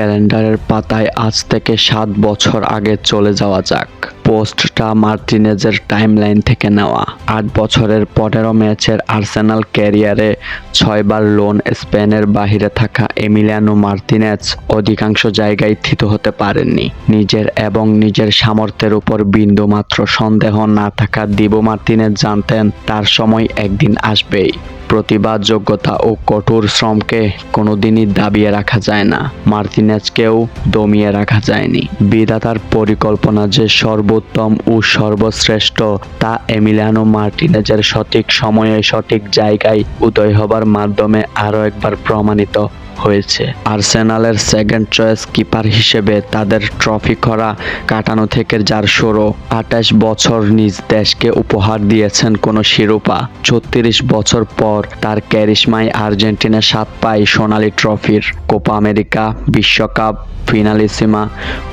ক্যালেন্ডারের পাতায় আজ থেকে সাত বছর আগে চলে যাওয়া যাক। পোস্টটা মার্টিনেজের টাইমলাইন থেকে নেওয়া। আট বছরের পনেরো ম্যাচের আর্সেনাল ক্যারিয়ারে ছয়বার লোন স্পেনের বাহিরে থাকা এমিলিয়ানো মার্টিনেজ অধিকাংশ জায়গায় থিত হতে পারেননি। নিজের এবং নিজের সামর্থ্যের উপর বিন্দুমাত্র সন্দেহ না থাকা দিবো মার্টিনেজ জানতেন, তার সময় একদিন আসবেই। প্রতিভা যোগ্যতা ও কঠোর শ্রমকে কোনোদিনই দাবিয়ে রাখা যায় না। মার্টিনেজকেও দমিয়ে রাখা যায়নি। বিধাতার পরিকল্পনা যে সর্বোত্তম ও সর্বশ্রেষ্ঠ, তা এমিলানো মার্টিনেজের সঠিক সময়ে সঠিক জায়গায় উদয় হবার মাধ্যমে আরও একবার প্রমাণিত। হয়েছে। আর্সেনালের সেকেন্ড চয়েস কিপার হিসেবে তাদের ট্রফি করা কাটানো থেকে যার শুরু আঠাশ বছর নিজ দেশকে উপহার দিয়েছেন কোনো শিরোপা। ছত্রিশ বছর পর তার ক্যারিশমায় আর্জেন্টিনা সাত পায় সোনালি ট্রফির কোপা আমেরিকা বিশ্বকাপ ফিনালিসিমা।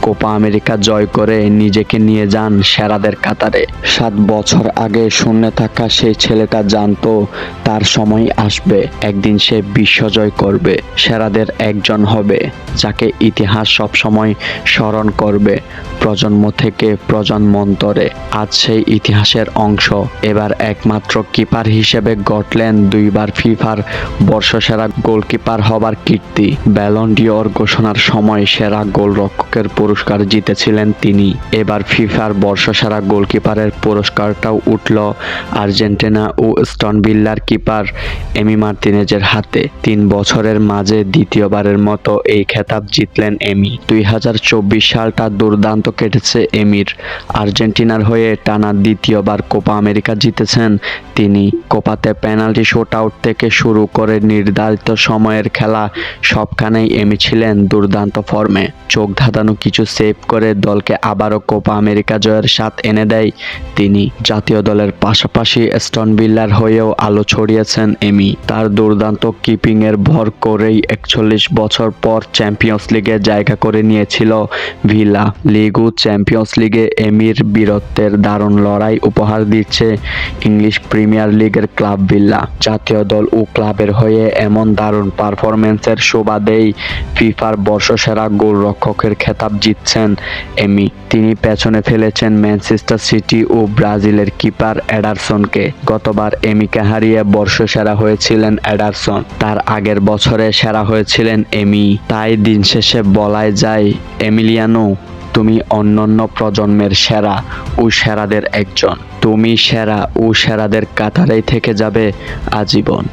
কোপা আমেরিকা জয় করে নিজেকে নিয়ে যান সেরাদের কাতারে। সাত বছর আগে শূন্যে থাকা সেই ছেলেটা জানতো তার সময় আসবে, একদিন সে বিশ্বজয় করবে। সেরাদের একজন হবে, যাকে ইতিহাস সবসময় স্মরণ করবে। প্রজন্ম থেকে প্রজন্মান্তরে আজ সেই ইতিহাসের অংশ। এবার একমাত্র কিপার হিসেবে গটলেন দুইবার ফিফার বর্ষসেরা গোলকিপার হবার কীর্তি। ব্যালন ডিওর ঘোষণার সময় সেরা গোলরক্ষকের পুরস্কার জিতেছিলেন তিনি। এবার ফিফার বর্ষসেরা গোলকিপারের পুরস্কারটাও উঠল আর্জেন্টিনা ও স্টনভিল্লার কিপার এমি মার্তিনেজের হাতে। তিন বছরের মাঝে দ্বিতীয়বারের মতো এই খেতাব জিতলেন এমি। দুই হাজার চব্বিশ সালটা দুর্দান্ত কেটেছে এমির। আর্জেন্টিনার হয়ে টানা দ্বিতীয়বার কোপা আমেরিকা জিতেছেন তিনি। কোপাতে পেনাল্টি শুট আউট থেকে শুরু করে নির্ধারিত সময়ের খেলা সবখানেই এমি ছিলেন দুর্দান্ত ফর্মে। চোখ ধাঁধানো কিছু সেভ করে দলকে আবারও কোপা আমেরিকা জয়ের স্বাদ এনে দেয় তিনি। জাতীয় দলের পাশাপাশি স্টন বিল্লার হয়েও আলো ছড়িয়েছেন এমি। তার দুর্দান্ত কিপিংয়ের ভর করেই একচল্লিশ বছর পর চ্যাম্পিয়ন্স লিগে জায়গা করে নিয়েছিল ভিলা। লিগু চ্যাম্পিয়ন্স লিগে এমির বীরত্বের দারুণ লড়াই উপহার দিচ্ছে ইংলিশ প্রিমিয়ার লিগের ক্লাব ভিল্লা জাতীয় দল ও ক্লাবের হয়ে এমন দারুণ পারফরমেন্সের সুবাদেই ফিফার বর্ষসেরা গোলরক্ষকের খেতাব জিতছেন এমি। তিনি পেছনে ফেলেছেন ম্যানচেস্টার সিটি ও ব্রাজিলের কিপার অ্যাডারসনকে। গতবার এমিকে হারিয়ে বর্ষসেরা হয়েছিলেন অ্যাডারসন। তার আগের বছরে সেরা হয়েছিলেন এমি। তাই দিন শেষে বলাই যায়, এমিলিয়ানো, তুমি অন্যান্য প্রজন্মের সেরা, ও সেরাদের একজন। তুমি সেরা, ও সেরাদের কাতারেই থেকে যাবে আজীবন।